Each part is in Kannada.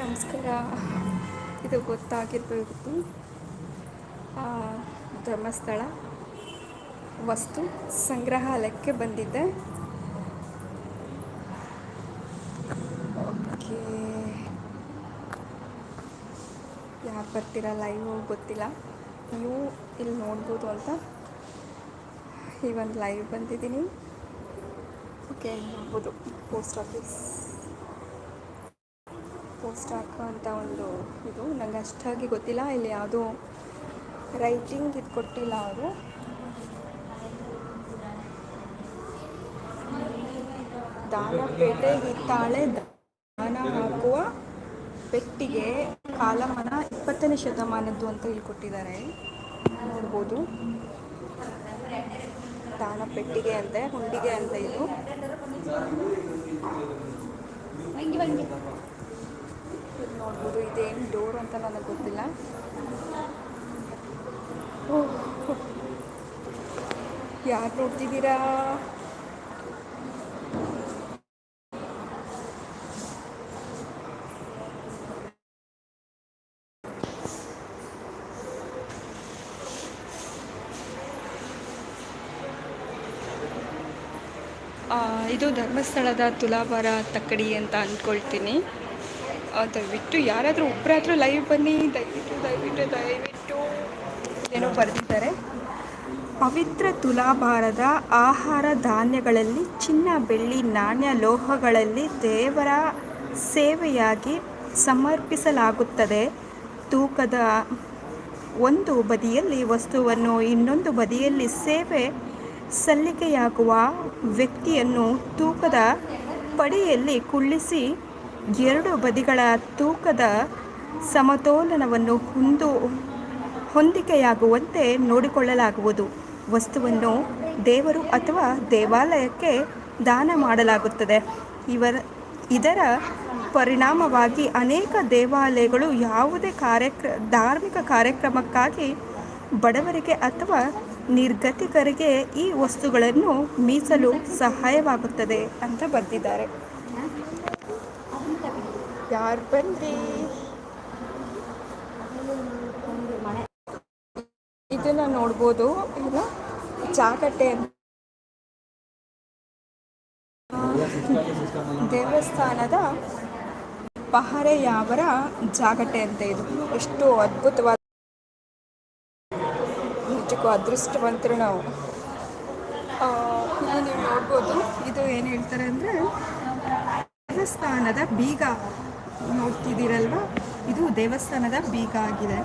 ನಮಸ್ಕಾರ. ಇದು ಗೊತ್ತಾಗಿರ್ಬೋದು. ಧರ್ಮಸ್ಥಳ ವಸ್ತು ಸಂಗ್ರಹಾಲಯಕ್ಕೆ ಬಂದಿದ್ದೆ. ಓಕೆ. ಯಾರು ಬರ್ತೀರಾ? ಲೈವ್ ಗೊತ್ತಿಲ್ಲ. ನೀವು ಇಲ್ಲಿ ನೋಡ್ಬೋದು ಅಂತ. ಈ ಒಂದು ಲೈವ್ ಬಂದಿದ್ದೀನಿ. ಓಕೆ ನೋಡ್ಬೋದು. ಪೋಸ್ಟ್ ಆಫೀಸ್ ಪೋಸ್ಟ್ ಅಂತ ಒಂದು ಇದು. ನಂಗೆ ಅಷ್ಟಾಗಿ ಗೊತ್ತಿಲ್ಲ. ಇಲ್ಲಿ ಯಾವುದೋ ರೈಟಿಂಗ್ ಇದು ಕೊಟ್ಟಿಲ್ಲ ಅವರು. ದಾನಪೇಟೆ ಹಿತ್ತಾಳೆ ದಾನ ಹಾಕುವ ಪೆಟ್ಟಿಗೆ ಕಾಲಮಾನ ಇಪ್ಪತ್ತನೇ ಶತಮಾನದ್ದು ಅಂತ ಇಲ್ಲಿ ಕೊಟ್ಟಿದ್ದಾರೆ. ನೋಡ್ಬೋದು. ದಾನ ಪೆಟ್ಟಿಗೆ ಅಂತೆ, ಹುಂಡಿಗೆ ಅಂತ ಇದು. ನೋಡ್ಬೋದು ಇದೇನು ಡೋರ್ ಅಂತ ನನಗೆ ಗೊತ್ತಿಲ್ಲ. ಯಾರು ನೋಡ್ತಿದ್ದೀರಾ? ಇದು ಧರ್ಮಸ್ಥಳದ ತುಲಾಭಾರ ತಕ್ಕಡಿ ಅಂತ ಅಂದ್ಕೊಳ್ತೀನಿ ದಯವಿಟ್ಟು ಯಾರಾದರೂ ಒಬ್ಬರಾದರೂ ಲೈವ್ ಬನ್ನಿ, ದಯವಿಟ್ಟು ದಯವಿಟ್ಟು ದಯವಿಟ್ಟು ಏನೋ ಬರೆದಿದ್ದಾರೆ. ಪವಿತ್ರ ತುಲಾಭಾರದ ಆಹಾರ ಧಾನ್ಯಗಳಲ್ಲಿ, ಚಿನ್ನ, ಬೆಳ್ಳಿ, ನಾಣ್ಯ ಲೋಹಗಳಲ್ಲಿ ದೇವರ ಸೇವೆಯಾಗಿ ಸಮರ್ಪಿಸಲಾಗುತ್ತದೆ. ತೂಕದ ಒಂದು ಬದಿಯಲ್ಲಿ, ವಸ್ತುವನ್ನು ಇನ್ನೊಂದು ಬದಿಯಲ್ಲಿ ಸೇವೆ ಸಲ್ಲಿಕೆಯಾಗುವ ವ್ಯಕ್ತಿಯನ್ನು ತೂಕದ ಪಡೆಯಲ್ಲಿ ಕುಳ್ಳಿಸಿ ಎರಡು ಬದಿಗಳ ತೂಕದ ಸಮತೋಲನವನ್ನು ಹೊಂದು ಹೊಂದಿಕೆಯಾಗುವಂತೆ ನೋಡಿಕೊಳ್ಳಲಾಗುವುದು. ವಸ್ತುವನ್ನು ದೇವರು ಅಥವಾ ದೇವಾಲಯಕ್ಕೆ ದಾನ ಮಾಡಲಾಗುತ್ತದೆ. ಇವರ, ಇದರ ಪರಿಣಾಮವಾಗಿ ಅನೇಕ ದೇವಾಲಯಗಳು ಯಾವುದೇ ಕಾರ್ಯಕ್ರ, ಧಾರ್ಮಿಕ ಕಾರ್ಯಕ್ರಮಕ್ಕಾಗಿ ಬಡವರಿಗೆ ಅಥವಾ ನಿರ್ಗತಿಕರಿಗೆ ಈ ವಸ್ತುಗಳನ್ನು ಮೀಸಲು ಸಹಾಯವಾಗುತ್ತದೆ ಅಂತ ಬರೆದಿದ್ದಾರೆ. ಯಾರು ಬಂದ್ರಿ? ಇದನ್ನ ನೋಡ್ಬೋದು. ಏನು? ಜಾಗಟೆ ಅಂತ. ದೇವಸ್ಥಾನದ ಪಹರೆಯಾವರ ಜಾಗಟೆ ಅಂತ ಇದು. ಎಷ್ಟು ಅದ್ಭುತವಾದ ನಿಜಕ್ಕೂ ಅದೃಷ್ಟವಂತರು ನಾವು. ನೀವು ನೋಡ್ಬೋದು. ಇದು ಏನು ಹೇಳ್ತಾರೆ ಅಂದರೆ, ದೇವಸ್ಥಾನದ ಬೀಗ. ನೋಡ್ತಿದ್ದೀರಲ್ವ? ಇದು ದೇವಸ್ಥಾನದ ಬೀಗ ಆಗಿದೆ.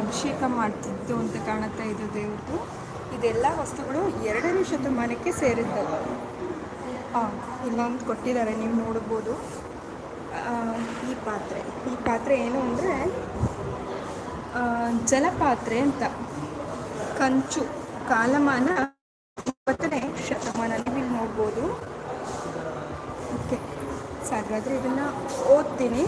ಅಭಿಷೇಕ ಮಾಡ್ತಿದ್ದು ಅಂತ ಕಾಣುತ್ತೆ ಇದು ದೇವ್ರದ್ದು. ಇದೆಲ್ಲ ವಸ್ತುಗಳು ಎರಡನೇ ಶತಮಾನಕ್ಕೆ ಸೇರಿದ್ದವು ಹಾಂ ಇಲ್ಲೊಂದು ಕೊಟ್ಟಿದ್ದಾರೆ, ನೀವು ನೋಡ್ಬೋದು. ಈ ಪಾತ್ರೆ. ಈ ಪಾತ್ರೆ ಏನು ಅಂದರೆ ಜಲಪಾತ್ರೆ ಅಂತ. ಕಂಚು, ಕಾಲಮಾನ ಇಪ್ಪತ್ತನೇ ಶತಮಾನ. ನೀವು ನೋಡ್ಬೋದು. ಸಾಕಾದರೆ ಇದನ್ನು ಓದ್ತೀನಿ.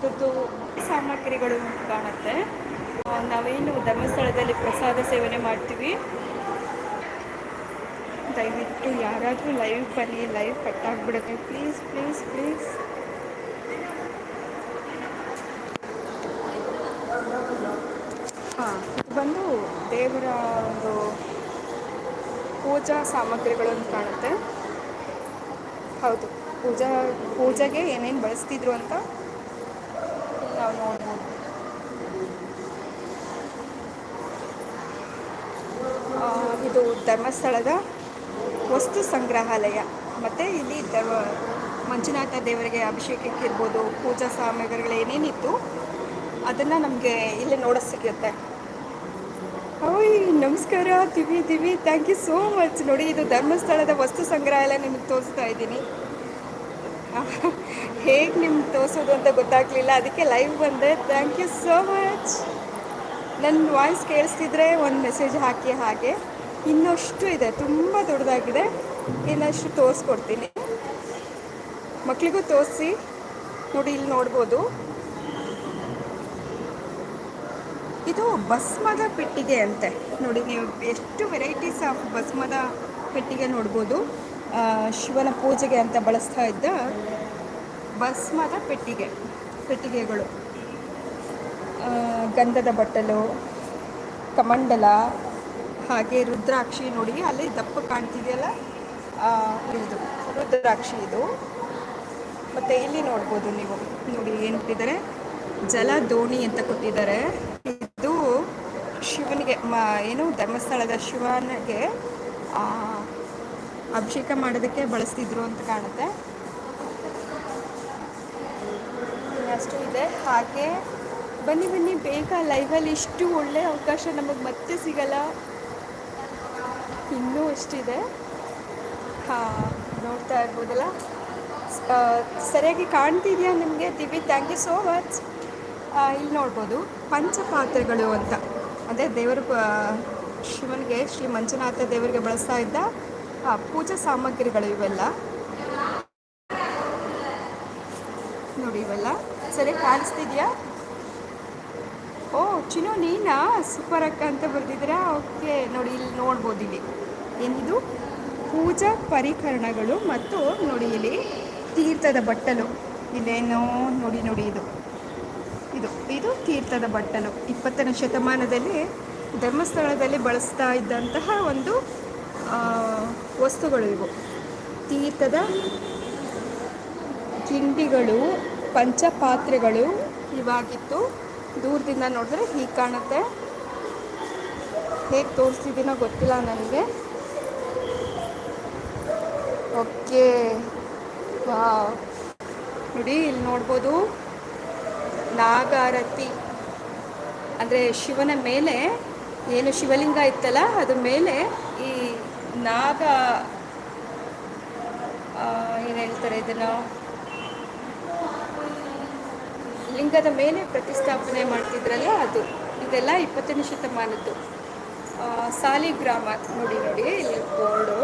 ಮುಖ್ಯವಾದದ್ದು ಸಾಮಗ್ರಿಗಳು ಕಾಣುತ್ತೆ. ನಾವೇನು ಧರ್ಮಸ್ಥಳದಲ್ಲಿ ಪ್ರಸಾದ ಸೇವನೆ ಮಾಡ್ತೀವಿ. ದಯವಿಟ್ಟು ಯಾರಾದರೂ ಲೈವ್ ಬನ್ನಿ ಲೈವ್ ಕಟ್ಟಾಗ್ಬಿಡುತ್ತೆ ಪ್ಲೀಸ್ ಪ್ಲೀಸ್ ಪ್ಲೀಸ್ ಹಾಂ, ಬಂದು ದೇವರ ಒಂದು ಪೂಜಾ ಸಾಮಗ್ರಿಗಳು ಅಂತ ಕಾಣುತ್ತೆ. ಹೌದು, ಪೂಜಾ, ಪೂಜೆಗೆ ಏನೇನು ಬಳಸ್ತಿದ್ರು ಅಂತ ಇದು ಧರ್ಮಸ್ಥಳದ ವಸ್ತು ಸಂಗ್ರಹಾಲಯ. ಮತ್ತು ಇಲ್ಲಿ ಧರ್ಮ, ಮಂಜುನಾಥ ದೇವರಿಗೆ ಅಭಿಷೇಕಕ್ಕೆ ಇರ್ಬೋದು ಪೂಜಾ ಸಾಮಗ್ರಿಗಳು ಏನೇನಿತ್ತು, ಅದನ್ನು ನಮಗೆ ಇಲ್ಲಿ ನೋಡ ಸಿಗುತ್ತೆ. ಓಯ್, ನಮಸ್ಕಾರ Divi Divi thank you so much ನೋಡಿ, ಇದು ಧರ್ಮಸ್ಥಳದ ವಸ್ತು ಸಂಗ್ರಹಾಲಯ ನಿಮಗೆ ತೋರಿಸ್ತಾ ಇದ್ದೀನಿ. ಹೇಗೆ ನಿಮ್ಗೆ ತೋರಿಸೋದು ಅಂತ ಗೊತ್ತಾಗಲಿಲ್ಲ. ಅದಕ್ಕೆ ಲೈವ್ ಬಂದೆ. ಥ್ಯಾಂಕ್ ಯು ಸೋ ಮಚ್ ನನ್ನ ವಾಯ್ಸ್ ಕೇಳಿಸ್ತಿದ್ರೆ ಒಂದು ಮೆಸೇಜ್ ಹಾಕಿ ಹಾಗೆ. ಇನ್ನಷ್ಟು ಇದೆ. ತುಂಬ ದೊಡ್ಡದಾಗಿದೆ. ಇನ್ನಷ್ಟು ತೋರಿಸ್ಕೊಡ್ತೀನಿ. ಮಕ್ಕಳಿಗೂ ತೋರಿಸಿ. ನೋಡಿ, ಇಲ್ಲಿ ನೋಡ್ಬೋದು. ಇದು ಬಸ್ಮದ ಪೆಟ್ಟಿಗೆ ಅಂತೆ. ನೋಡಿ, ನೀವು ಎಷ್ಟು ವೆರೈಟೀಸ್ ಆಫ್ ಬಸ್ಮದ ಪೆಟ್ಟಿಗೆ ನೋಡ್ಬೋದು. ಶಿವನ ಪೂಜೆಗೆ ಅಂತ ಬಳಸ್ತಾ ಇದ್ದ ಭಸ್ಮದ ಪೆಟ್ಟಿಗೆ, ಪೆಟ್ಟಿಗೆಗಳು. ಗಂಧದ ಬಟ್ಟಲು, ಕಮಂಡಲ, ಹಾಗೆ ರುದ್ರಾಕ್ಷಿ ನೋಡಿ, ಅಲ್ಲಿ ದಪ್ಪ ಕಾಣ್ತಿದೆಯಲ್ಲ? ಇದು ರುದ್ರಾಕ್ಷಿ ಇದು. ಮತ್ತು ಇಲ್ಲಿ ನೋಡ್ಬೋದು ನೀವು. ನೋಡಿ ಏನು ಕೊಟ್ಟಿದ್ದಾರೆ? ಜಲ ದೋಣಿ ಅಂತ ಕೊಟ್ಟಿದ್ದಾರೆ. ಇದು ಶಿವನಿಗೆ, ಮ, ಏನು ಧರ್ಮಸ್ಥಳದ ಶಿವನಿಗೆ ಅಭಿಷೇಕ ಮಾಡೋದಕ್ಕೆ ಬಳಸ್ತಿದ್ರು ಅಂತ ಕಾಣುತ್ತೆ. ಅಷ್ಟು ಇದೆ. ಹಾಗೆ ಬನ್ನಿ ಬನ್ನಿ, ಬೇಗ ಲೈವಲ್ಲಿ ಇಷ್ಟು ಒಳ್ಳೆಯ ಅವಕಾಶ ನಮಗೆ ಮತ್ತೆ ಸಿಗಲ್ಲ. ಇನ್ನೂ ಅಷ್ಟಿದೆ ಹಾಂ, ನೋಡ್ತಾ ಇರ್ಬೋದಲ್ಲ? ಸರಿಯಾಗಿ ಕಾಣ್ತಿದೆಯಾ ನಿಮಗೆ? Divi thank you so much ಇಲ್ಲಿ ನೋಡ್ಬೋದು. ಪಂಚಪಾತ್ರೆಗಳು ಅಂತ. ಅದೇ ದೇವರು ಶಿವನಿಗೆ ಶ್ರೀ ಮಂಜುನಾಥ ದೇವರಿಗೆ ಬಳಸ್ತಾ ಇದ್ದ ಪೂಜಾ ಸಾಮಗ್ರಿಗಳು ಇವೆಲ್ಲ. ನೋಡಿ ಇವೆಲ್ಲ. ಸರಿ, ಕಾಣಿಸ್ತಿದ್ಯಾ? ಓ, ಚಿನ್ನು, ನೀನಾ? ಸೂಪರ್ ಅಕ್ಕ ಅಂತ ಬರ್ದಿದ್ದೀರಾ? ಓಕೆ ನೋಡಿ, ಇಲ್ಲಿ ನೋಡ್ಬೋದು ಇಲ್ಲಿ. ಏನಿದು? ಪೂಜಾ ಪರಿಕರಣಗಳು ಮತ್ತು ನೋಡಿ ಇಲ್ಲಿ ತೀರ್ಥದ ಬಟ್ಟಲು. ಇದೇನೋ ನೋಡಿ ನೋಡಿ ಇದು. ಇದು ಇದು ತೀರ್ಥದ ಬಟ್ಟಲು. ಇಪ್ಪತ್ತನೇ ಶತಮಾನದಲ್ಲಿ ಧರ್ಮಸ್ಥಳದಲ್ಲಿ ಬಳಸ್ತಾ ಇದ್ದಂತಹ ಒಂದು ವಸ್ತುಗಳು ಇವು. ತೀರ್ಥದ ಕಿಂಡಿಗಳು ಪಂಚಪಾತ್ರೆಗಳು ಇವಾಗಿತ್ತು. ದೂರದಿಂದ ನೋಡಿದ್ರೆ ಹೀಗೆ ಕಾಣುತ್ತೆ. ಹೇಗೆ ತೋರಿಸ್ತಿದ್ದೀನೋ ಗೊತ್ತಿಲ್ಲ ನನಗೆ. ಓಕೆ. ವಾ ನೋಡಿ, ಇಲ್ಲಿ ನೋಡ್ಬೋದು ನಾಗಾರತಿ. ಅಂದರೆ ಶಿವನ ಮೇಲೆ ಏನು ಶಿವಲಿಂಗ ಇತ್ತಲ್ಲ, ಅದ್ರ ಮೇಲೆ ಈ ನಾಗ ಏನು ಹೇಳ್ತಾರೆ ಇದನ್ನು? ಲಿಂಗದ ಮೇಲೆ ಪ್ರತಿಷ್ಠಾಪನೆ ಮಾಡ್ತಿದ್ರಲ್ಲ ಅದು. ಇದೆಲ್ಲ ಇಪ್ಪತ್ತನೇ ಶತಮಾನದ್ದು. ಸಾಲಿಗ್ರಾಮ ನೋಡಿ ನೋಡಿ, ಇಲ್ಲಿ ಬೋರ್ಡು.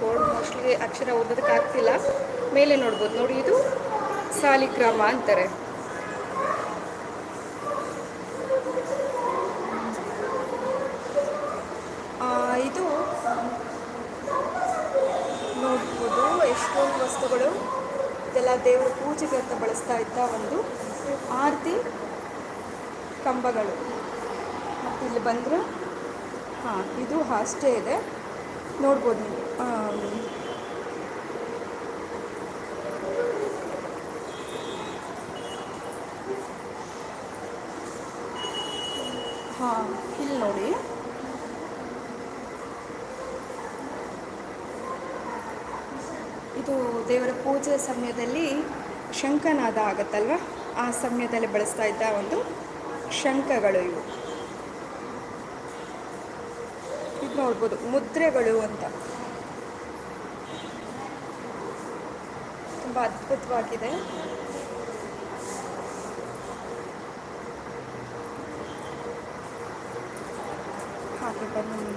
ಬೋರ್ಡ್ ಮೋಸ್ಟ್ಲಿ ಅಕ್ಷರ ಓದೋದಕ್ಕಾಗ್ತಿಲ್ಲ ಮೇಲೆ ನೋಡ್ಬೋದು. ನೋಡಿ, ಇದು ಸಾಲಿಗ್ರಾಮ ಅಂತಾರೆ. ಇದು ನೋಡ್ಬೋದು ಎಷ್ಟೊಂದು ವಸ್ತುಗಳು. ಇದೆಲ್ಲ ದೇವರ ಪೂಜೆಗೆ ಅಂತ ಬಳಸ್ತಾ ಇದ್ದ ಒಂದು ಆರತಿ ಕಂಬಗಳು. ಮತ್ತು ಇಲ್ಲಿ ಬಂದರೆ, ಹಾಂ, ಇದು ಅಷ್ಟೇ ಇದೆ. ನೋಡ್ಬೋದು ನೀವು. ಹಾಂ, ಇಲ್ಲಿ ನೋಡಿ. ಇದು ದೇವರ ಪೂಜೆ ಸಮಯದಲ್ಲಿ ಶಂಖನಾದ ಆಗತ್ತಲ್ವ? ಆ ಸಮಯದಲ್ಲಿ ಬಳಸ್ತಾ ಇದ್ದ ಒಂದು ಶಂಖಗಳು ಇವು. ಇದು ನೋಡ್ಬೋದು, ಮುದ್ರೆಗಳು ಅಂತ. ತುಂಬ ಅದ್ಭುತವಾಗಿದೆ. ಹಾಗೆ ಬನ್ನಿ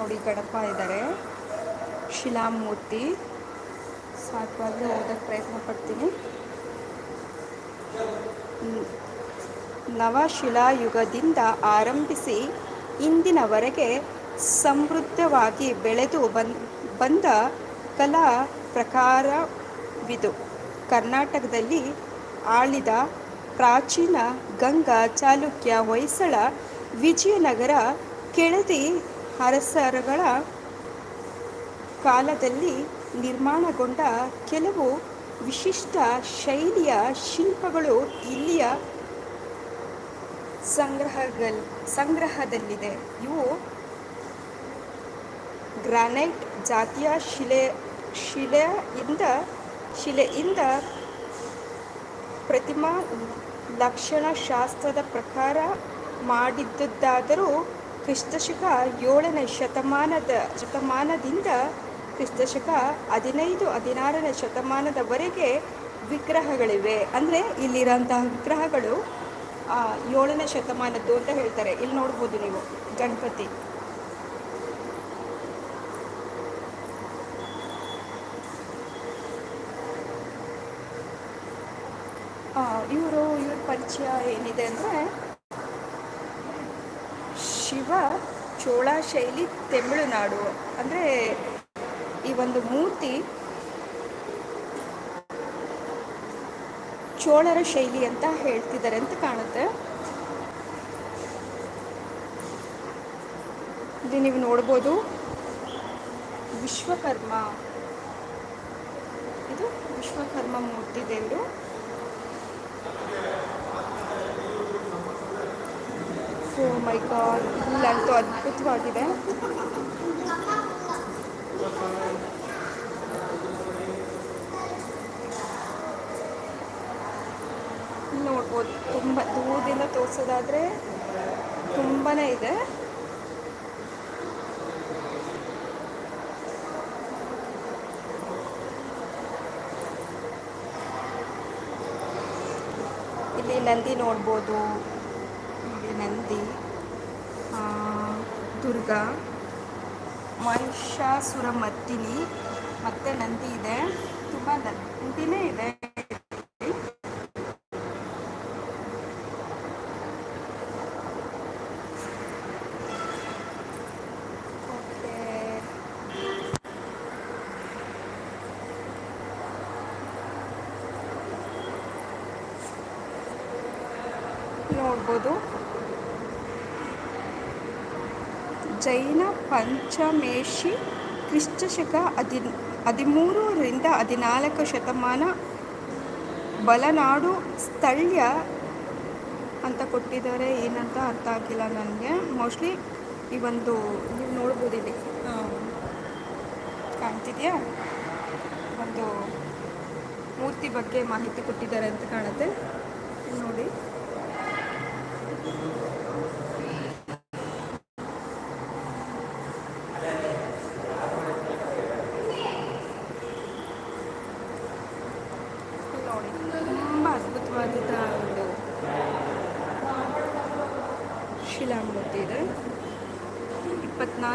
ನೋಡಿ ಗಣಪ ಇದ್ದಾರೆ ಶಿಲಾಮೂರ್ತಿ. ಸಾಕಾಗಿ ಓದಕ್ಕೆ ಪ್ರಯತ್ನ ಪಡ್ತೀನಿ. ನವಶಿಲಾಯುಗದಿಂದ ಆರಂಭಿಸಿ ಇಂದಿನವರೆಗೆ ಸಮೃದ್ಧವಾಗಿ ಬೆಳೆದು ಬಂದ ಕಲಾ ಪ್ರಕಾರವಿದು. ಕರ್ನಾಟಕದಲ್ಲಿ ಆಳಿದ ಪ್ರಾಚೀನ ಗಂಗಾ ಚಾಲುಕ್ಯ ಹೊಯ್ಸಳ ವಿಜಯನಗರ ಕೆಳದಿ ಅರಸರುಗಳ ಕಾಲದಲ್ಲಿ ನಿರ್ಮಾಣಗೊಂಡ ಕೆಲವು ವಿಶಿಷ್ಟ ಶೈಲಿಯ ಶಿಲ್ಪಗಳು ಇಲ್ಲಿಯ ಸಂಗ್ರಹಗಲ್, ಸಂಗ್ರಹದಲ್ಲಿದೆ. ಇವು ಗ್ರಾನೈಟ್ ಜಾತಿಯ ಶಿಲೆ, ಶಿಲೆಯಿಂದ ಶಿಲೆಯಿಂದ ಪ್ರತಿಮಾ ಲಕ್ಷಣಶಾಸ್ತ್ರದ ಪ್ರಕಾರ ಮಾಡಿದ್ದುದಾದರೂ ಕ್ರಿಸ್ತಶಕ ಏಳನೇ ಶತಮಾನದ, ಶತಮಾನದಿಂದ ಕ್ರಿಸ್ತಶಕ ಹದಿನೈದು, ಹದಿನಾರನೇ ಶತಮಾನದವರೆಗೆ ವಿಗ್ರಹಗಳಿವೆ. ಅಂದರೆ ಇಲ್ಲಿರೋಂತಹ ವಿಗ್ರಹಗಳು ಏಳನೇ ಶತಮಾನದ್ದು ಅಂತ ಹೇಳ್ತಾರೆ. ಇಲ್ಲಿ ನೋಡ್ಬೋದು ನೀವು, ಗಣಪತಿ. ಇವರು, ಇವ್ರ ಪರಿಚಯ ಏನಿದೆ ಅಂದರೆ ಶಿವ ಚೋಳ ಶೈಲಿ ತಮಿಳುನಾಡು. ಅಂದರೆ ಈ ಒಂದು ಮೂರ್ತಿ ಚೋಳರ ಶೈಲಿ ಅಂತ ಹೇಳ್ತಿದ್ದಾರೆ ಅಂತ ಕಾಣುತ್ತೆ. ಇಲ್ಲಿ ನೀವು ನೋಡ್ಬೋದು ವಿಶ್ವಕರ್ಮ. ಇದು ವಿಶ್ವಕರ್ಮ ಮೂರ್ತಿ ದೇವರು ಓ ಮೈ ಗಾಡ್ ಇಲ್ಲಂತೂ ಅದ್ಭುತವಾಗಿದೆ. ನೋಡ್ಬೋದು, ತುಂಬ ದೂರದಿಂದ ತೋರಿಸೋದಾದ್ರೆ ತುಂಬಾ ಇದೆ. ಇಲ್ಲಿ ನಂದಿ ನೋಡ್ಬೋದು. ಇಲ್ಲಿ ನಂದಿ. ದುರ್ಗಾ ಮಹಿಷಾಸುರ ಮತ್ತಿನಿ ಮತ್ತೆ ನಂದಿ ಇದೆ. ತುಂಬ ನಂದಿನೇ ಇದೆ. ನೋಡ್ಬೋದು. ಜೈನ ಪಂಚಮೇಶಿ ಕ್ರಿಸ್ತಶಕ ಹದಿ ಹದಿಮೂರರಿಂದ ಹದಿನಾಲ್ಕು ಶತಮಾನ ಬಲನಾಡು ಸ್ಥಳೀಯ ಅಂತ ಕೊಟ್ಟಿದ್ದಾರೆ. ಏನಂತ ಅರ್ಥ ಆಗಿಲ್ಲ ನನಗೆ. ಮೋಸ್ಟ್ಲಿ ಈ ಒಂದು ನೀವು ನೋಡ್ಬೋದು ಇಲ್ಲಿ. ಕಾಣ್ತಿದೆಯಾ? ಒಂದು ಮೂರ್ತಿ ಬಗ್ಗೆ ಮಾಹಿತಿ ಕೊಟ್ಟಿದ್ದಾರೆ ಅಂತ ಕಾಣುತ್ತೆ ಇಲ್ಲಿ ನೋಡಿ ಇಲ್ಲಿ ನೋಡಿ ತುಂಬ ಅದ್ಭುತವಾದ ಒಂದು ಶಿಲಾಮೂರ್ತಿ ಇದೆ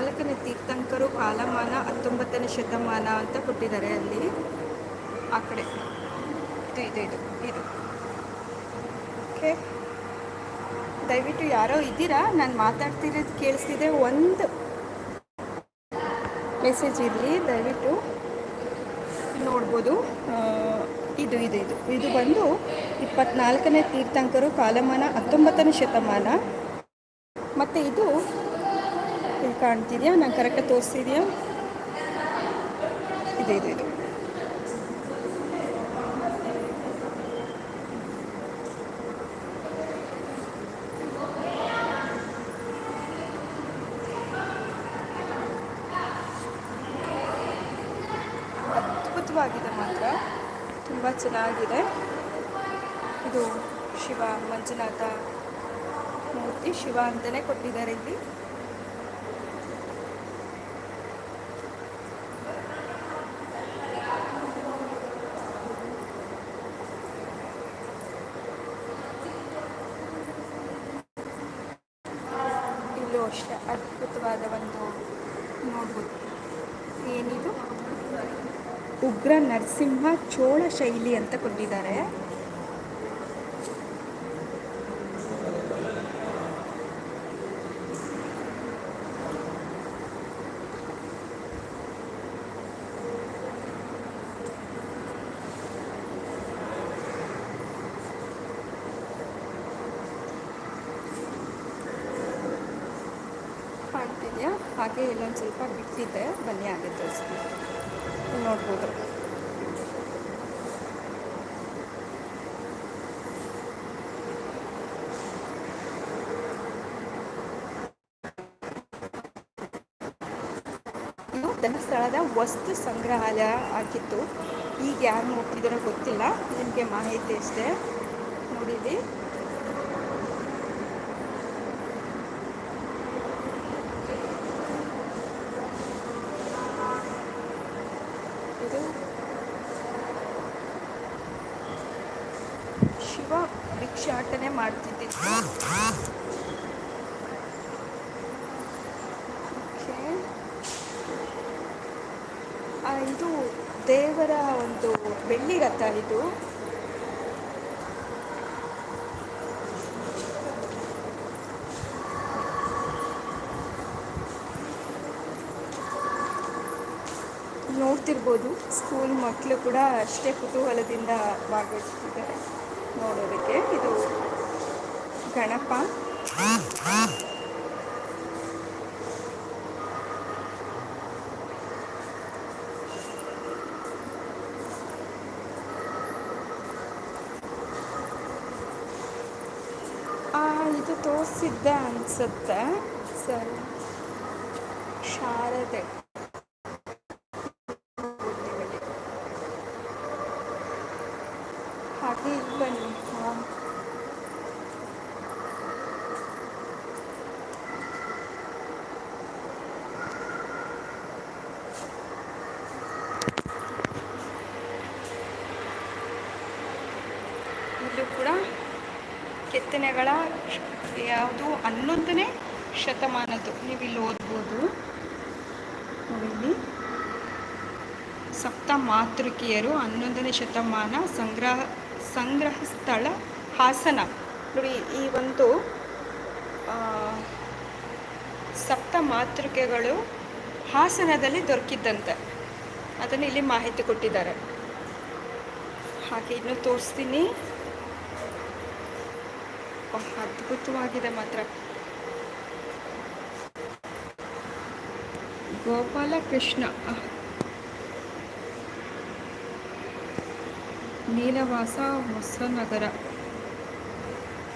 ಇಪ್ಪತ್ನಾಲ್ಕನೇ ತೀರ್ಥಂಕರು ಕಾಲಮಾನ ಹತ್ತೊಂಬತ್ತನೇ ಶತಮಾನ ಅಂತ ಕೊಟ್ಟಿದ್ದಾರೆ ಅಲ್ಲಿ. ಆ ಕಡೆ. ಇದು ಇದು ಇದು ಇದು. ಓಕೆ ದಯವಿಟ್ಟು ಯಾರೋ ಇದ್ದೀರಾ? ನಾನು ಮಾತಾಡ್ತಿರೋದು ಕೇಳಿಸ್ತಿದೆ. ಒಂದು ಮೆಸೇಜ್ ಇರಲಿ, ದಯವಿಟ್ಟು ನೋಡ್ಬೋದು. ಇದು ಇದು ಇದು. ಇದು ಬಂದು ಇಪ್ಪತ್ನಾಲ್ಕನೇ ತೀರ್ಥಂಕರು ಕಾಲಮಾನ ಹತ್ತೊಂಬತ್ತನೇ ಶತಮಾನ. ಮತ್ತು ಇದು ಕಾಣ್ತಿದೆಯಾ? ನಾನು ಕರೆಕ್ಟಾಗಿ ತೋರಿಸ್ತಿದ್ಯಾ ಇದೆ, ಇದು ಇದು. ಅದ್ಭುತವಾಗಿದೆ ಮಾತ್ರ. ತುಂಬ ಚೆನ್ನಾಗಿದೆ. ಇದು ಶಿವ ಮಂಜುನಾಥ ಮೂರ್ತಿ. ಶಿವ ಅಂತಲೇ ಕೊಟ್ಟಿದ್ದಾರೆ ಇಲ್ಲೂ ಅಷ್ಟೇ ಅದ್ಭುತವಾದ ಒಂದು ನೋಡ್ಬೋದು ಏನಿದು ಉಗ್ರ ನರಸಿಂಹ ಚೋಳ ಶೈಲಿ ಅಂತ ಕೊಟ್ಟಿದ್ದಾರೆ. ಹಾಗೆ ಇಲ್ಲೊಂದು ಸ್ವಲ್ಪ ಬಿಟ್ಟಿದೆ ಬನ್ನಿ ಆಗುತ್ತೆ ಇಲ್ಲಿ ನೋಡ್ಬೋದು ಇದು ಧರ್ಮಸ್ಥಳದ ವಸ್ತು ಸಂಗ್ರಹಾಲಯ ಆಗಿತ್ತು. ಈಗ ಯಾರು ಹೋಗ್ತಿದ್ದಾರೋ ಗೊತ್ತಿಲ್ಲ. ನಿಮಗೆ ಮಾಹಿತಿ ಅಷ್ಟೇ. ನೋಡಿದಿ ಇದು ಶಿವ ಭಿಕ್ಷಾಟನೆ ಮಾಡ್ತಿದ್ದಿತ್ತು ಓಕೆ ಆ, ಇದು ದೇವರ ಒಂದು ಬೆಳ್ಳಿ ರಥ ಇದು. ನೋಡ್ತಿರ್ಬೋದು ಸ್ಕೂಲ್ ಮಕ್ಕಳು ಕೂಡ ಅಷ್ಟೇ ಕುತೂಹಲದಿಂದ ಭಾಗವಹಿಸ್ತಿದ್ದಾರೆ. ನೋಡೋದಕ್ಕೆ ಇದು ಗಣಪ ಆ, ಇದು ತೋರಿಸಿದ್ದೆ ಅನಿಸುತ್ತೆ. ಸರಿ ಶಾರದೆ ಹಾಗೆ ಇಲ್ಲಿ ಬನ್ನಿ ಹಾ. ಇಲ್ಲೂ ಕೂಡ ಕೆತ್ತನೆಗಳ ಯಾವುದು ಹನ್ನೊಂದನೇ ಶತಮಾನದ್ದು. ನೀವು ಇಲ್ಲಿ ಓದ್ಬೋದು. ನೋಡಿ ಸಪ್ತ ಮಾತೃಕಿಯರು ಹನ್ನೊಂದನೇ ಶತಮಾನ ಸಂಗ್ರಹ ಸಂಗ್ರಹ ಸ್ಥಳ ಹಾಸನ. ನೋಡಿ, ಈ ಒಂದು ಸಪ್ತ ಮಾತೃಕೆಗಳು ಹಾಸನದಲ್ಲಿ ದೊರಕಿದ್ದಂತೆ. ಅದನ್ನು ಇಲ್ಲಿ ಮಾಹಿತಿ ಕೊಟ್ಟಿದ್ದಾರೆ. ಹಾಗೆ ಇನ್ನು ತೋರಿಸ್ತೀನಿ. ಅದ್ಭುತವಾಗಿದೆ ಮಾತ್ರ. ಗೋಪಾಲಕೃಷ್ಣ ಕೃಷ್ಣ ನೀಲವಾಸ ಹೊಸನಗರ.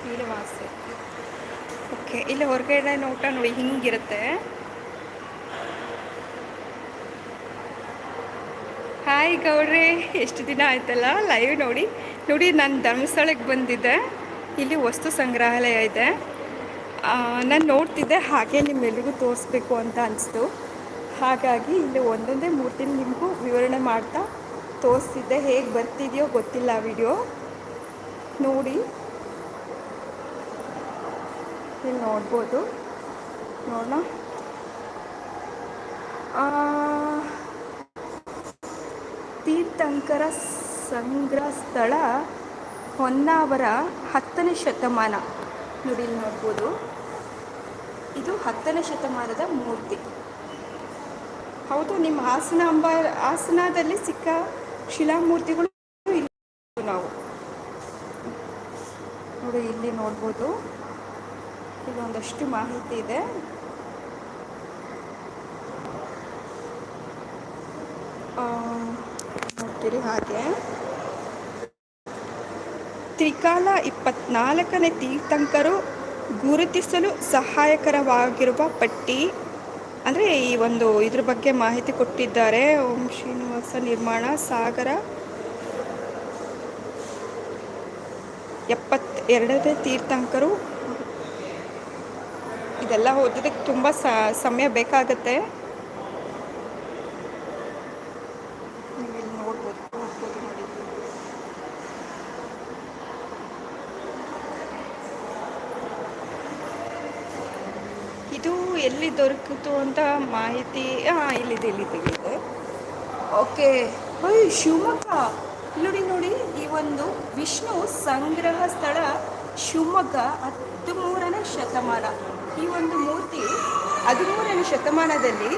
ನೀಲವಾಸ. ಓಕೆ, ಇಲ್ಲಿ ಹೊರಗಡೆ ನೋಟ ನೋಡಿ, ಹಿಂಗಿರುತ್ತೆ. ಹಾಯ್ ಗೌಡ್ರೆ, ಎಷ್ಟು ದಿನ ಆಯ್ತಲ್ಲ ಲೈವ್ ನೋಡಿ. ನೋಡಿ, ನಾನು ಧರ್ಮಸ್ಥಳಕ್ಕೆ ಬಂದಿದ್ದೆ. ಇಲ್ಲಿ ವಸ್ತು ಸಂಗ್ರಹಾಲಯ ಇದೆ. ನಾನು ನೋಡ್ತಿದ್ದೆ, ಹಾಗೆ ನಿಮ್ಮೆಲ್ಲರಿಗೂ ತೋರಿಸ್ಬೇಕು ಅಂತ ಅನಿಸ್ತು. ಹಾಗಾಗಿ ಇಲ್ಲಿ ಒಂದೊಂದೇ ಮೂರ್ತಿ ನಿಮಗೂ ವಿವರಣೆ ಮಾಡ್ತಾ ತೋರಿಸ್ತಿದ್ದೆ. ಹೇಗೆ ಬರ್ತಿದೆಯೋ ಗೊತ್ತಿಲ್ಲ ವಿಡಿಯೋ. ನೋಡಿ. ಇಲ್ಲಿ ನೋಡ್ಬೋದು. ನೋಡೋಣ. ತೀರ್ಥಂಕರ ಸಂಗ್ರಹ ಸ್ಥಳ ಹೊನ್ನಾವರ ಹತ್ತನೇ ಶತಮಾನ. ನೋಡಿ, ಇಲ್ಲಿ ನೋಡ್ಬೋದು. ಇದು ಹತ್ತನೇ ಶತಮಾನದ ಮೂರ್ತಿ. ಹೌದು, ನಿಮ್ಮ ಹಾಸನ ಅಂಬ, ಹಾಸನದಲ್ಲಿ ಸಿಕ್ಕ ಶಿಲಾಮೂರ್ತಿಗಳು ಇಲ್ಲಿ ನಾವು? ನೋಡಿ, ಇಲ್ಲಿ ನೋಡ್ಬೋದು. ಇಲ್ಲೊಂದಷ್ಟು ಮಾಹಿತಿ ಇದೆ. ನೋಡ್ತೀರಿ ಹಾಗೆ. ತ್ರಿಕಾಲ ಇಪ್ಪತ್ನಾಲ್ಕನೇ ತೀರ್ಥಂಕರು ಗುರುತಿಸಲು ಸಹಾಯಕರವಾಗಿರುವ ಪಟ್ಟಿ. ಅಂದರೆ ಈ ಒಂದು ಇದ್ರ ಬಗ್ಗೆ ಮಾಹಿತಿ ಕೊಟ್ಟಿದ್ದಾರೆ. ಓಂ ಶ್ರೀನಿವಾಸ ನಿರ್ಮಾಣ ಸಾಗರ ಎಪ್ಪತ್ತೆರಡನೇ ತೀರ್ಥಂಕರು. ಇದೆಲ್ಲ ಓದೋದಕ್ಕೆ ತುಂಬ ಸಮಯ ಬೇಕಾಗತ್ತೆ ನೀವು ಇಲ್ಲಿ ನೋಡ್ಬೋದು ನೋಡ್ಬೋದು ನೋಡಿ ಇದು ಎಲ್ಲಿ ದೊರಕಿತು ಅಂತ ಮಾಹಿತಿ ಹಾಂ ಇಲ್ಲಿದೆ ಇಲ್ಲಿದೆ ಇಲ್ಲಿದೆ. ಓಕೆ. ಓಯ್, ಶಿವಮೊಗ್ಗ. ನೋಡಿ ನೋಡಿ, ಈ ಒಂದು ವಿಷ್ಣು ಸಂಗ್ರಹ ಸ್ಥಳ ಶಿವಮೊಗ್ಗ ಹದಿಮೂರನೇ ಶತಮಾನ. ಈ ಒಂದು ಮೂರ್ತಿ ಹದಿಮೂರನೇ ಶತಮಾನದಲ್ಲಿ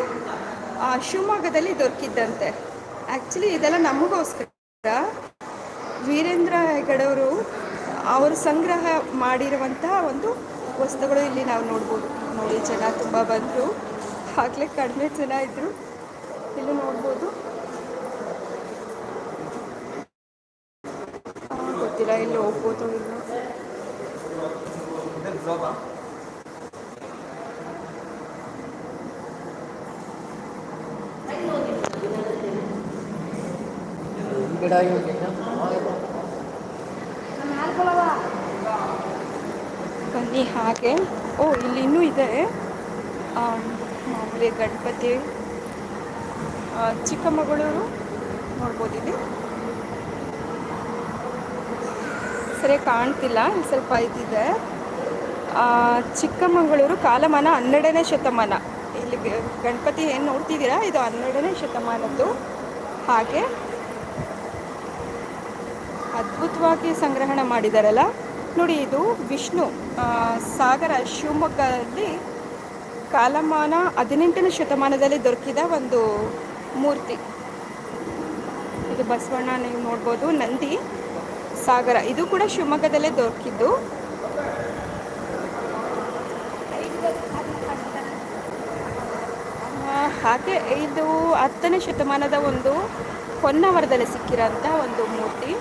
ಶಿವಮೊಗ್ಗದಲ್ಲಿ ದೊರಕಿದ್ದಂತೆ. ಆ್ಯಕ್ಚುಲಿ ಇದೆಲ್ಲ ನಮಗೋಸ್ಕರ. ವೀರೇಂದ್ರ ಹೆಗಡವರು ಅವರು ಸಂಗ್ರಹ ಮಾಡಿರುವಂತಹ ಒಂದು ವಸ್ತುಗಳು ಇಲ್ಲಿ ನಾವು ನೋಡ್ಬೋದು. ನೋಡಿ, ಜನ ತುಂಬ ಬಂದರು. ಆಗಲೇ ಕಡಿಮೆ ಜನ ಇದ್ದರು ಇಲ್ಲೂ ನೋಡ್ಬೋದು. ಗೊತ್ತಿಲ್ಲ, ಇಲ್ಲಿ ಹೋಗ್ಬೋದು ಇಲ್ಲ ಬನ್ನಿ ಹಾಗೆ. ಓ, ಇಲ್ಲಿ ಇನ್ನೂ ಇದೆ. ಮಾಮೂಲಿ ಗಣಪತಿ ಚಿಕ್ಕಮಗಳೂರು ನೋಡ್ಬೋದು ಇಲ್ಲಿ. ಸರಿ ಕಾಣ್ತಿಲ್ಲ ಸ್ವಲ್ಪ ಇದಿದೆ. ಚಿಕ್ಕಮಗಳೂರು ಕಾಲಮಾನ ಹನ್ನೆರಡನೇ ಶತಮಾನ. ಇಲ್ಲಿ ಗಣಪತಿ ಏನು ನೋಡ್ತಿದ್ದೀರಾ? ಇದು ಹನ್ನೆರಡನೇ ಶತಮಾನದ್ದು. ಹಾಗೆ ಅದ್ಭುತವಾಗಿ ಸಂಗ್ರಹಣ ಮಾಡಿದಾರಲ್ಲ. ನೋಡಿ, ಇದು ವಿಷ್ಣು ಸಾಗರ ಶಿವಮೊಗ್ಗದಲ್ಲಿ ಕಾಲಮಾನ ಹದಿನೆಂಟನೇ ಶತಮಾನದಲ್ಲಿ ದೊರಕಿದ ಒಂದು ಮೂರ್ತಿ. ಇದು ಬಸವಣ್ಣ, ನೀವು ನೋಡ್ಬೋದು, ನಂದಿ ಸಾಗರ. ಇದು ಕೂಡ ಶಿವಮೊಗ್ಗದಲ್ಲೇ ದೊರಕಿದ್ದು. ಹಾಗೆ ಇದು ಹತ್ತನೇ ಶತಮಾನದ ಒಂದು ಹೊನ್ನಾವರದಲ್ಲಿ ಸಿಕ್ಕಿರೋಂಥ ಒಂದು ಮೂರ್ತಿ.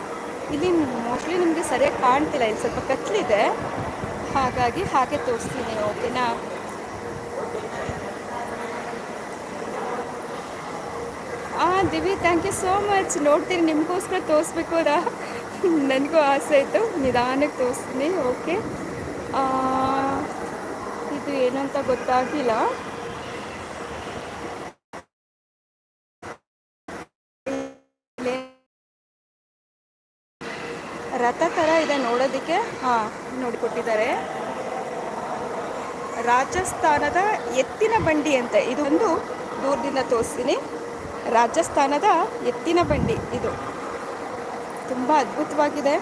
ಇಲ್ಲಿ ಮೋಸ್ಟ್ಲಿ ನಿಮಗೆ ಸರಿಯಾಗಿ ಕಾಣ್ತಿಲ್ಲ, ಇಲ್ಲಿ ಸ್ವಲ್ಪ ಕತ್ಲಿದೆ. ಹಾಗಾಗಿ ಹಾಗೆ ತೋರಿಸ್ತೀನಿ ಓಕೆನಾ ಹಾಂ Divi thank you so much ನೋಡ್ತೀನಿ, ನಿಮಗೋಸ್ಕರ ತೋರಿಸ್ಬೇಕು ಅದ ನನಗೂ ಆಸೆ ಇತ್ತು ನಿಧಾನಕ್ಕೆ ತೋರಿಸ್ತೀನಿ ಓಕೆ ಇದು ಏನಂತ ಗೊತ್ತಾಗಿಲ್ಲ ರಥ ಥರ ನೋಡೋದಕ್ಕೆ, ಹಾಂ ನೋಡಿಕೊಟ್ಟಿದ್ದಾರೆ ರಾಜಸ್ಥಾನದ ಎತ್ತಿನ ಬಂಡಿ ಅಂತ ಇದು ಒಂದು ದೂರದಿಂದ ತೋರಿಸ್ತೀನಿ. ರಾಜಸ್ಥಾನದ ಎತ್ತಿನ ಬಂಡಿ ಇದು. ತುಂಬ ಅದ್ಭುತವಾಗಿದೆ.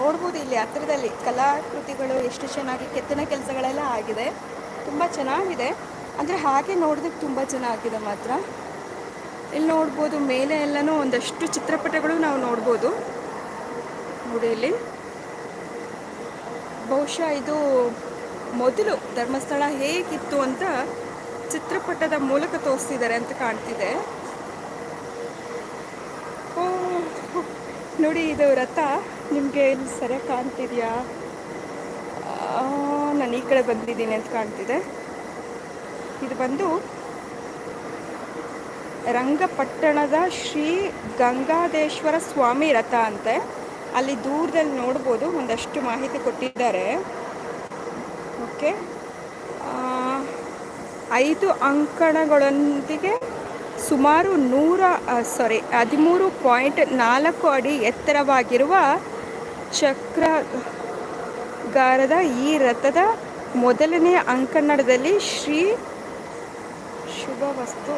ನೋಡ್ಬೋದು ಇಲ್ಲಿ ಹತ್ತಿರದಲ್ಲಿ ಕಲಾಕೃತಿಗಳು ಎಷ್ಟು ಚೆನ್ನಾಗಿ, ಕೆತ್ತನೆ ಕೆಲಸಗಳೆಲ್ಲ ಆಗಿದೆ. ತುಂಬ ಚೆನ್ನಾಗಿದೆ. ಅಂದರೆ ಹಾಗೆ ನೋಡೋದಕ್ಕೆ ತುಂಬ ಚೆನ್ನಾಗಿದೆ ಮಾತ್ರ. ಇಲ್ಲಿ ನೋಡ್ಬೋದು, ಮೇಲೆ ಎಲ್ಲನೂ ಒಂದಷ್ಟು ಚಿತ್ರಪಟಗಳು ನಾವು ನೋಡ್ಬೋದು. ನೋಡಿ ಇಲ್ಲಿ. ಬಹುಶಃ ಇದು ಮೊದಲು ಧರ್ಮಸ್ಥಳ ಹೇಗಿತ್ತು ಅಂತ ಚಿತ್ರಪಟದ ಮೂಲಕ ತೋರಿಸ್ತಿದ್ದಾರೆ ಅಂತ ಕಾಣ್ತಿದೆ. ಓ, ನೋಡಿ ಇದು ರಥ. ನಿಮಗೆ ಇಲ್ಲಿ ಸರಿಯಾಗಿ ಕಾಣ್ತಿದೆಯಾ? ನಾನು ಈ ಕಡೆ ಬಂದಿದ್ದೀನಿ ಅಂತ ಕಾಣ್ತಿದೆ. ಇದು ಬಂದು ರಂಗಪಟ್ಟಣದ ಶ್ರೀ ಗಂಗಾದೇಶ್ವರ ಸ್ವಾಮಿ ರಥ ಅಂತೆ. ಅಲ್ಲಿ ದೂರದಲ್ಲಿ ನೋಡ್ಬೋದು, ಒಂದಷ್ಟು ಮಾಹಿತಿ ಕೊಟ್ಟಿದ್ದಾರೆ. ಓಕೆ. ಐದು ಅಂಕಣಗಳೊಂದಿಗೆ ಸುಮಾರು ನೂರ ಸಾರಿ ಹದಿಮೂರು ಪಾಯಿಂಟ್ ನಾಲ್ಕು ಅಡಿ ಎತ್ತರವಾಗಿರುವ ಚಕ್ರಗಾರದ ಈ ರಥದ ಮೊದಲನೆಯ ಅಂಕಣದಲ್ಲಿ ಶ್ರೀ ಶುಭ ವಸ್ತು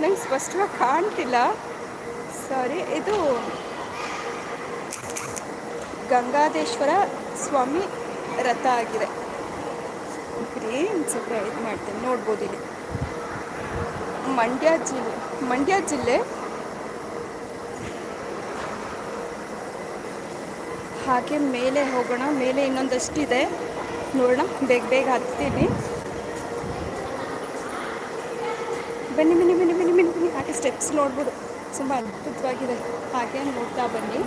ನಂಗೆ ಸ್ಪಷ್ಟವಾಗಿ ಕಾಣ್ತಿಲ್ಲ. ಸಾರಿ ಇದು ಗಂಗಾದೇಶ್ವರ ಸ್ವಾಮಿ ರಥ ಆಗಿದೆ. ಅನ್ಸುತ್ತೆ ಇದು ಮಾಡ್ತೀನಿ, ನೋಡ್ಬೋದು ಇಲ್ಲಿ. ಮಂಡ್ಯ ಜಿಲ್ಲೆ ಮಂಡ್ಯ ಜಿಲ್ಲೆ ಹಾಗೆ ಮೇಲೆ ಹೋಗೋಣ, ಮೇಲೆ ಇನ್ನೊಂದಷ್ಟಿದೆ. ನೋಡೋಣ, ಬೇಗ ಬೇಗ ಹತ್ತೀನಿ. ಬನ್ನಿ ಬನ್ನಿ ಬನ್ನಿ ಬನ್ನಿ ಬನ್ನಿ ಬನ್ನಿ, ಹಾಗೆ ಸ್ಟೆಪ್ಸ್ ನೋಡ್ಬೋದು. ತುಂಬ ಅದ್ಭುತವಾಗಿದೆ. ಹಾಗೆ ನೋಡ್ತಾ ಬನ್ನಿ.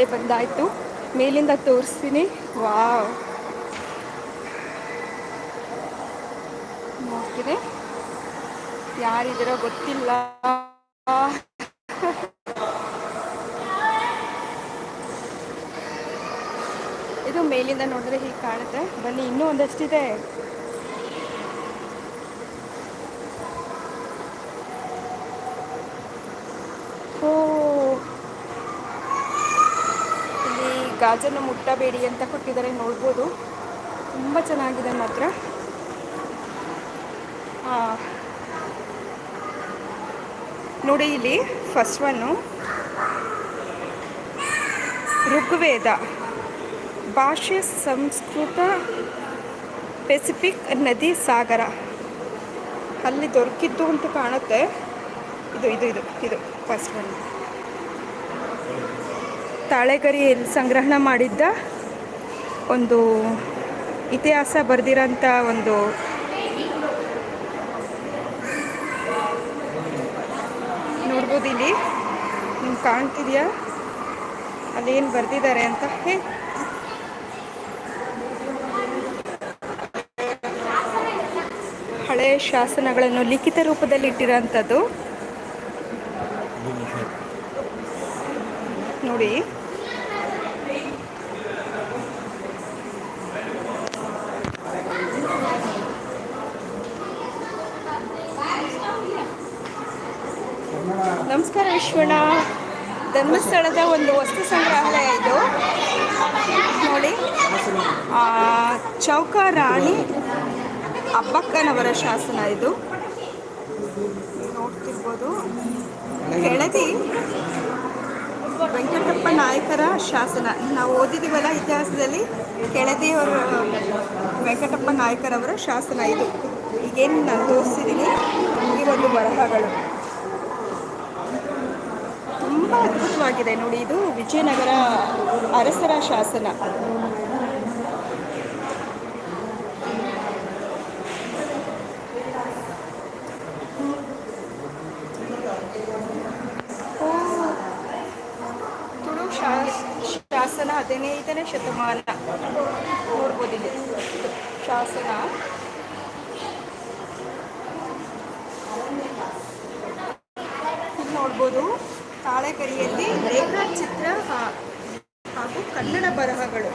ಮೇಲೆ ಬಂದಾಯಿತು. ಮೇಲಿಂದ ತೋರಿಸ್ತೀನಿ. ವಾವ್. ನೋಡ್ತೀನಿ. ಯಾರಿದ್ದೀರೋ ಗೊತ್ತಿಲ್ಲ. ಇದು ಮೇಲಿಂದ ನೋಡಿದ್ರೆ ಹೀಗೆ ಕಾಣುತ್ತೆ. ಬನ್ನಿ, ಇನ್ನೂ ಒಂದಷ್ಟಿದೆ. ಗಾಜನ್ನು ಮುಟ್ಟಬೇಡಿ ಅಂತ ಕೊಟ್ಟಿದ್ದಾರೆ, ನೋಡ್ಬೋದು. ತುಂಬ ಚೆನ್ನಾಗಿದೆ ಮಾತ್ರ. ನೋಡಿ ಇಲ್ಲಿ ಫಸ್ಟ್ ಒನ್ನು ಋಗ್ವೇದ, ಭಾಷೆ, ಸಂಸ್ಕೃತ, ಪೆಸಿಫಿಕ್, ನದಿ, ಸಾಗರ. ಅಲ್ಲಿ ದೊರಕಿದ್ದು ಅಂತ ಕಾಣುತ್ತೆ. ಇದು ಇದು ಇದು ಇದು ಫಸ್ಟ್ ಒನ್ ತಾಳೆಗರಿಯಲ್ಲಿ ಸಂಗ್ರಹಣ ಮಾಡಿದ್ದ ಒಂದು ಇತಿಹಾಸ ಬರೆದಿರೋಂಥ ಒಂದು ನೋಡ್ಬೋದು ಇಲ್ಲಿ. ನಿಮ್ಗೆ ಕಾಣ್ತಿದ್ಯಾ? ಅಲ್ಲೇನು ಬರೆದಿದ್ದಾರೆ ಅಂತ? ಹೇ. ಹಳೆ ಶಾಸನಗಳನ್ನು ಲಿಖಿತ ರೂಪದಲ್ಲಿ ಇಟ್ಟಿರೋಂಥದ್ದು. ನೋಡಿ. ನಮಸ್ಕಾರ ವಿಶ್ವಣ ಧರ್ಮಸ್ಥಳದ ಒಂದು ವಸ್ತು ಸಂಗ್ರಹಾಲಯ ಇದು. ನೋಡಿ. ಚೌಕ ರಾಣಿ ಅಬ್ಬಕ್ಕನವರ ಶಾಸನ ಇದು. ನೋಡ್ತಿರ್ಬೋದು. ಕೆಳದಿ ವೆಂಕಟಪ್ಪ ನಾಯಕರ ಶಾಸನ. ನಾವು ಓದಿದ್ದೀವಲ್ಲ ಇತಿಹಾಸದಲ್ಲಿ? ಕೆಳದಿಯವರ, ವೆಂಕಟಪ್ಪ ನಾಯಕರವರ ಶಾಸನ ಇದು. ಈಗೇನು ನಾನು ತೋರಿಸಿದ್ದೀನಿ? ಈ ಒಂದು ಬರಹಗಳು. ಅದ್ಭುತವಾಗಿದೆ ನೋಡಿ ಇದು ವಿಜಯನಗರ ಅರಸರ ಶಾಸನ. ತುಳು ಶಾಸನ ಹದಿನೈದನೇ ಶತಮಾನ. ನೋಡ್ಬೋದಿದೆ ಶಾಸನ. ನೋಡ್ಬೋದು. ತಾಳೆಗರಿಯಲ್ಲಿ ರೇಖಾಚಿತ್ರ ಹಾಗೂ ಕನ್ನಡ ಬರಹಗಳು.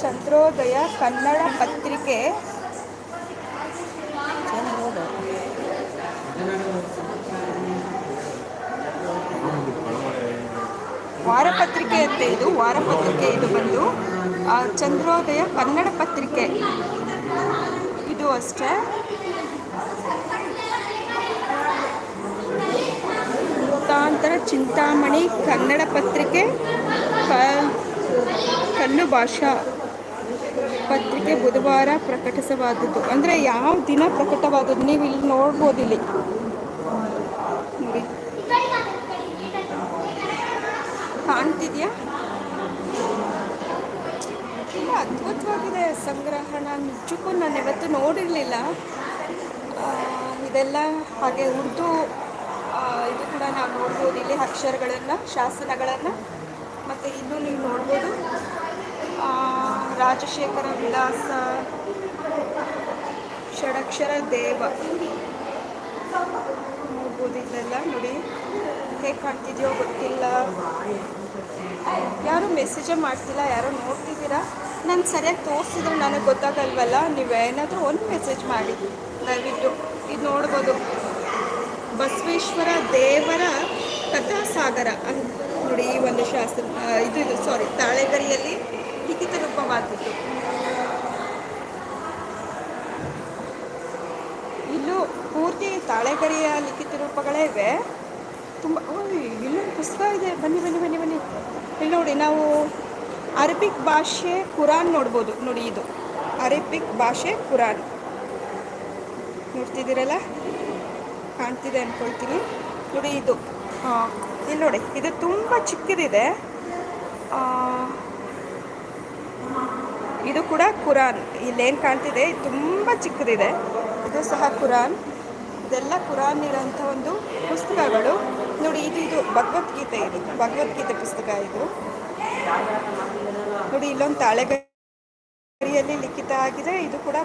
ಚಂದ್ರೋದಯ ಕನ್ನಡ ಪತ್ರಿಕೆ ವಾರಪತ್ರಿಕೆ ಅಂತ ಇದು, ವಾರಪತ್ರಿಕೆ ಇದು ಬಂದು ಚಂದ್ರೋದಯ ಕನ್ನಡ ಪತ್ರಿಕೆ. ಇದು ಅಷ್ಟೇ. ಮುಖಾಂತರ ಚಿಂತಾಮಣಿ ಕನ್ನಡ ಪತ್ರಿಕೆ ಕನ್ನಡ ಭಾಷಾ ಪತ್ರಿಕೆ ಬುಧವಾರ ಪ್ರಕಟಿಸವಾದದ್ದು. ಅಂದರೆ ಯಾವ ದಿನ ಪ್ರಕಟವಾದದ್ದು? ನೀವು ಇಲ್ಲಿ ನೋಡ್ಬೋದು ಇಲ್ಲಿ ನೋಡಿ ಕಾಣ್ತಿದ್ಯಾ ಅದ್ಭುತವಾಗಿದೆ ಸಂಗ್ರಹಣ ನಿಜಕ್ಕೂ ನಾನು ಇವತ್ತು ನೋಡಿರಲಿಲ್ಲ. ಇದೆಲ್ಲ ಹಾಗೆ ಉರ್ದು ಇದು ಕೂಡ ನಾವು ನೋಡ್ಬೋದು. ಇಲ್ಲಿ ಅಕ್ಷರಗಳನ್ನು, ಶಾಸನಗಳನ್ನು. ಮತ್ತು ಇನ್ನೂ ನೀವು ನೋಡ್ಬೋದು ರಾಜಶೇಖರ ವಿಲಾಸ, ಷಡಕ್ಷರ ದೇವ. ನೋಡ್ಬೋದು ಇದೆಲ್ಲ ನೋಡಿ. ಹೇಗೆ ಕಾಣ್ತಿದೆಯೋ ಗೊತ್ತಿಲ್ಲ. ಯಾರು ಮೆಸೇಜೇ ಮಾಡ್ತಿಲ್ಲ, ಯಾರೋ ನೋಡ್ತಿದ್ದೀರಾ? ನಾನು ಸರಿಯಾಗಿ ತೋರಿಸಿದ್ರೆ, ನನಗೆ ಗೊತ್ತಾಗಲ್ವಲ್ಲ? ನೀವೇನಾದರೂ ಒಂದು ಮೆಸೇಜ್ ಮಾಡಿ. ದಯವಿಟ್ಟು ಇದು ನೋಡ್ಬೋದು. ಬಸವೇಶ್ವರ ದೇವರ ಕಥಾಸಾಗರ ಅಂತ ನೋಡಿ ಈ ಒಂದು ಶಾಸ್ತ್ರ ಇದು ಇದು ಸಾರಿ ತಾಳೆಗರಿಯಲ್ಲಿ ಲಿಖಿತ ರೂಪವಾದದ್ದು. ಇಲ್ಲೂ ಪೂರ್ತಿ ತಾಳೆಗರಿಯ ಲಿಖಿತ ರೂಪಗಳೇ ಇವೆ. ತುಂಬ ಇಲ್ಲೊಂದು ಪುಸ್ತಕ ಇದೆ. ಬನ್ನಿ ಬನ್ನಿ ಬನ್ನಿ ಬನ್ನಿ. ಇಲ್ಲಿ ನೋಡಿ, ನಾವು ಅರಬಿಕ್ ಭಾಷೆ ಕುರಾನ್ ನೋಡ್ಬೋದು. ನೋಡಿ ಇದು. ಅರಬಿಕ್ ಭಾಷೆ ಕುರಾನ್. ನೋಡ್ತಿದ್ದೀರಲ್ಲ? ಕಾಣ್ತಿದೆ ಅಂದ್ಕೊಳ್ತೀನಿ ನೋಡಿ ಇದು. ಇಲ್ಲಿ ನೋಡಿ. ಇದು ತುಂಬ ಚಿಕ್ಕದಿದೆ. ಇದು ಕೂಡ ಕುರಾನ್. ಇಲ್ಲೇನು ಕಾಣ್ತಿದೆ. ತುಂಬ ಚಿಕ್ಕದಿದೆ. ಇದು ಸಹ ಕುರಾನ್. ಇದೆಲ್ಲ ಕುರಾನ್ ಇರೋಂಥ ಒಂದು ಪುಸ್ತಕಗಳು. ನೋಡಿ ಇದು ಇದು ಭಗವದ್ಗೀತೆ ಇದು. ಭಗವದ್ಗೀತೆ ಪುಸ್ತಕ ಇದು. ನೋಡಿ ಇಲ್ಲೊಂದು ತಾಳೆಗರಿಯಲ್ಲಿ ಲಿಖಿತ ಆಗಿದೆ ಇದು ಕೂಡ